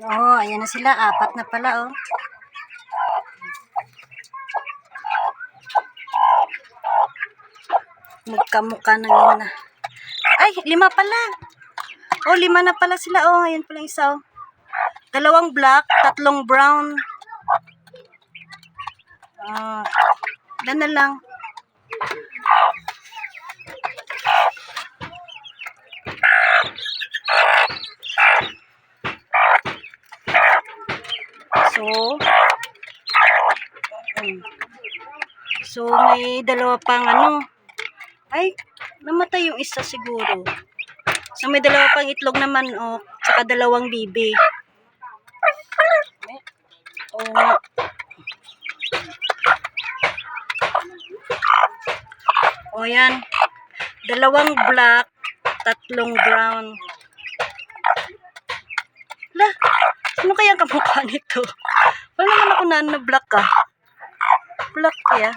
Oh, ayan na sila. Apat na pala, oh. Magkamukha na yun na. Ay, lima pala. Oh, lima na pala sila. Oh, ayan pala isa, oh. Dalawang black, tatlong brown. Ah, ilan na lang. So, so may dalawa pang ano. Ay, namatay yung isa siguro. So may dalawa pang itlog na manok, tsaka dalawang bibi. Oo nga. O yan. Dalawang black, tatlong brown. Sino kaya ang kamukha nito? Wala naman ako na na black ka. Black kaya.